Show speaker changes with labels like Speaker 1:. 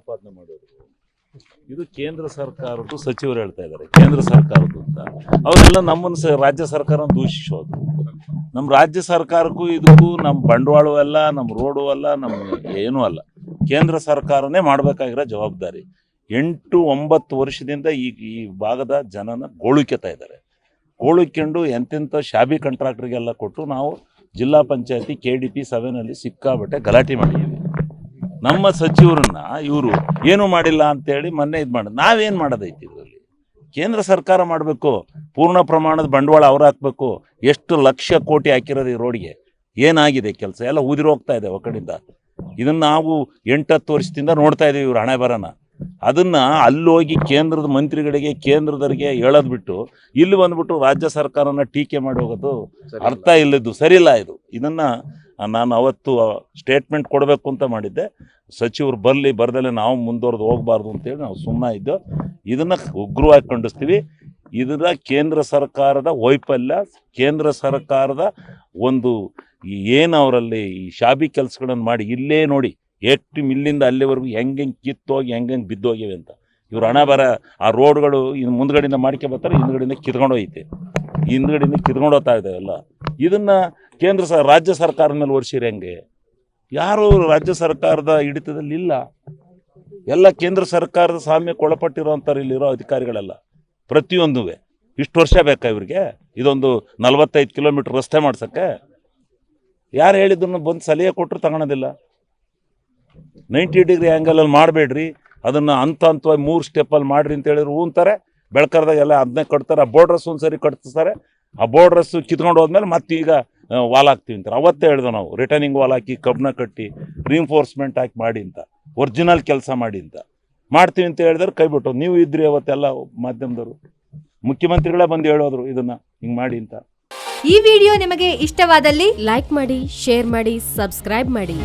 Speaker 1: ಆಪಾದನೆ ಮಾಡೋದು. ಇದು ಕೇಂದ್ರ ಸರ್ಕಾರದ್ದು ಸಚಿವರು ಹೇಳ್ತಾ ಇದ್ದಾರೆ, ಕೇಂದ್ರ ಸರ್ಕಾರದ್ದು ಅಂತ. ಅವರೆಲ್ಲ ನಮ್ಮನ್ನು ರಾಜ್ಯ ಸರ್ಕಾರ ದೂಷಿಸೋದು. ನಮ್ಮ ರಾಜ್ಯ ಸರ್ಕಾರಕ್ಕೂ ಇದಕ್ಕೂ ನಮ್ಮ ಬಂಡವಾಳವೂ ಅಲ್ಲ, ನಮ್ಮ ರೋಡು ಅಲ್ಲ, ನಮ್ಮ ಏನೂ ಅಲ್ಲ. ಕೇಂದ್ರ ಸರ್ಕಾರನೇ ಮಾಡಬೇಕಾಗಿರೋ ಜವಾಬ್ದಾರಿ. ಎಂಟು ಒಂಬತ್ತು ವರ್ಷದಿಂದ ಈ ಈ ಭಾಗದ ಜನನ ಗೋಳುಕೆತಾ ಇದ್ದಾರೆ. ಗೋಳುಕೊಂಡು ಎಂತೆಂಥ ಶಾಬಿ ಕಾಂಟ್ರಾಕ್ಟ್ರಿಗೆಲ್ಲ ಕೊಟ್ಟು ನಾವು ಜಿಲ್ಲಾ ಪಂಚಾಯತಿ, ಕೆ ಡಿ ಪಿ, ಸಭೆನಲ್ಲಿ ಸಿಕ್ಕಾಬಟ್ಟೆ ಗಲಾಟೆ ಮಾಡಿದ್ದೀವಿ. ನಮ್ಮ ಸಚಿವರನ್ನ ಇವರು ಏನು ಮಾಡಿಲ್ಲ ಅಂತೇಳಿ ಮೊನ್ನೆ ಇದು ಮಾಡೋದು ನಾವೇನು ಮಾಡೋದೈತಿ ಇದರಲ್ಲಿ? ಕೇಂದ್ರ ಸರ್ಕಾರ ಮಾಡಬೇಕು ಪೂರ್ಣ ಪ್ರಮಾಣದ ಬಂಡವಾಳ ಅವ್ರು ಹಾಕಬೇಕು ಎಷ್ಟು ಲಕ್ಷ ಕೋಟಿ ಹಾಕಿರೋದು ಈ ರೋಡ್ಗೆ? ಏನಾಗಿದೆ ಕೆಲಸ? ಎಲ್ಲ ಉದಿರೋಗ್ತಾ ಇದೆ ಒಕ್ಕಡಿಂದ ಇದನ್ನು ನಾವು ಎಂಟತ್ತು ವರ್ಷದಿಂದ ನೋಡ್ತಾ ಇದ್ದೀವಿ ಇವ್ರು ಹಣೆ ಬರೋಣ ಅದನ್ನ ಅಲ್ಲೋಗಿ ಕೇಂದ್ರದ ಮಂತ್ರಿಗಳಿಗೆ ಕೇಂದ್ರದವರಿಗೆ ಹೇಳೋದು ಬಿಟ್ಟು ಇಲ್ಲಿ ಬಂದ್ಬಿಟ್ಟು ರಾಜ್ಯ ಸರ್ಕಾರನ ಟೀಕೆ ಮಾಡಿ ಹೋಗೋದು ಅರ್ಥ ಇಲ್ಲದ್ದು ಸರಿಯಿಲ್ಲ ಇದು. ಇದನ್ನ ನಾನು ಅವತ್ತು ಸ್ಟೇಟ್ಮೆಂಟ್ ಕೊಡಬೇಕು ಅಂತ ಮಾಡಿದ್ದೆ. ಸಚಿವರು ಬರಲಿ, ಬರದಲ್ಲೇ ನಾವು ಮುಂದುವರೆದು ಹೋಗಬಾರ್ದು ಅಂತೇಳಿ ನಾವು ಸುಮ್ಮನೆ ಇದ್ದು, ಇದನ್ನು ಉಗ್ರವಾಗಿ ಖಂಡಿಸ್ತೀವಿ. ಇದರ ಕೇಂದ್ರ ಸರ್ಕಾರದ ವೈಫಲ್ಯ, ಕೇಂದ್ರ ಸರ್ಕಾರದ ಒಂದು ಏನು ಅವರಲ್ಲಿ ಈ ಶಾಬಿ ಕೆಲಸಗಳನ್ನು ಮಾಡಿ ಇಲ್ಲೇ ನೋಡಿ, ಎಷ್ಟು ಮಿಲ್ಲಿಂದ ಅಲ್ಲಿವರೆಗೂ ಹೆಂಗೆ ಕಿತ್ತೋಗಿ ಹೆಂಗೆ ಬಿದ್ದೋಗಿವೆ ಅಂತ. ಇವ್ರು ಹಣ ಬರ, ಆ ರೋಡ್ಗಳು ಇನ್ನು ಮುಂದ್ಗಡೆಯಿಂದ ಮಾಡ್ಕೆ ಬರ್ತಾರೆ, ಹಿಂದ್ಗಡೆಯಿಂದ ಕಿತ್ಕೊಂಡು ಹೋಯ್ತೆ. ಹಿಂದ್ಗಡೆಯಿಂದ ಕಿತ್ಕೊಂಡು ಹೋಗ್ತಾ ಇದ್ದಾವೆಲ್ಲ ಇದನ್ನ ಕೇಂದ್ರ ಸ ರಾಜ್ಯ ಸರ್ಕಾರದ ಮೇಲೆ ವರ್ಷಿರಿ ಹೆಂಗೆ. ಯಾರು ರಾಜ್ಯ ಸರ್ಕಾರದ ಹಿಡಿತದಲ್ಲಿ ಇಲ್ಲ. ಎಲ್ಲ ಕೇಂದ್ರ ಸರ್ಕಾರದ ಸಾಮ್ಯಕ್ಕೆ ಒಳಪಟ್ಟಿರೋಂಥವ್ರು ಇಲ್ಲಿರೋ ಅಧಿಕಾರಿಗಳೆಲ್ಲ. ಪ್ರತಿಯೊಂದು ಇಷ್ಟು ವರ್ಷ ಬೇಕಾ ಇವ್ರಿಗೆ? ಇದೊಂದು ನಲವತ್ತೈದು ಕಿಲೋಮೀಟ್ರ್ ರಸ್ತೆ ಮಾಡ್ಸಕ್ಕೆ? ಯಾರು ಹೇಳಿದ್ರು ಬಂದು ಸಲಹೆ ಕೊಟ್ಟರು ತಗೊಳೋದಿಲ್ಲ. ನೈಂಟಿ ಡಿಗ್ರಿ ಆ್ಯಂಗಲಲ್ಲಿ ಮಾಡಬೇಡ್ರಿ. ಅದನ್ನು ಹಂತ ಹಂತವಾಗಿ ಮೂರು ಸ್ಟೆಪ್ಪಲ್ಲಿ ಮಾಡಿರಿ ಅಂತ ಹೇಳಿದ್ರು ಹೂಂತಾರೆ ಬೆಳ್ಕರ್ದಾಗೆಲ್ಲ ಅದನ್ನೇ ಕಟ್ತಾರೆ, ಆ ಬೋರ್ಡ್ರಸ್ ಒಂದು ಸರಿ ಕಟ್ತಾರೆ ಆ ಬೋರ್ಡ್ರಸ್ಸು ಕಿತ್ಕೊಂಡು ಹೋದ್ಮೇಲೆ ಮತ್ತೆ ಈಗ ವಾಲ್ ಹಾಕ್ತೀವಿ ಅಂತಾರೆ. ಅವತ್ತೇ ಹೇಳ್ದೆ ನಾವು ರಿಟರ್ನಿಂಗ್ ವಾಲ್ ಹಾಕಿ ಕಬ್ಬನ ಕಟ್ಟಿ ರೀಎನ್ಫೋರ್ಸ್ಮೆಂಟ್ ಹಾಕಿ ಮಾಡಿ ಅಂತ ಒರಿಜಿನಲ್ ಕೆಲಸ ಮಾಡಿ ಅಂತ. ಮಾಡ್ತೀವಿ ಅಂತ ಹೇಳಿದ್ರೆ ಕೈ ಬಿಟ್ಟು ನೀವು ಇದ್ರಿ ಅವತ್ತೆಲ್ಲ ಮಾಧ್ಯಮದವರು. ಮುಖ್ಯಮಂತ್ರಿಗಳೇ ಬಂದು ಹೇಳೋದ್ರು ಇದನ್ನ, ಹಿಂಗೆ ಮಾಡಿ ಅಂತ.
Speaker 2: ಈ ವಿಡಿಯೋ ನಿಮಗೆ ಇಷ್ಟವಾದಲ್ಲಿ
Speaker 3: ಲೈಕ್ ಮಾಡಿ, ಶೇರ್ ಮಾಡಿ, ಸಬ್ಸ್ಕ್ರೈಬ್ ಮಾಡಿ.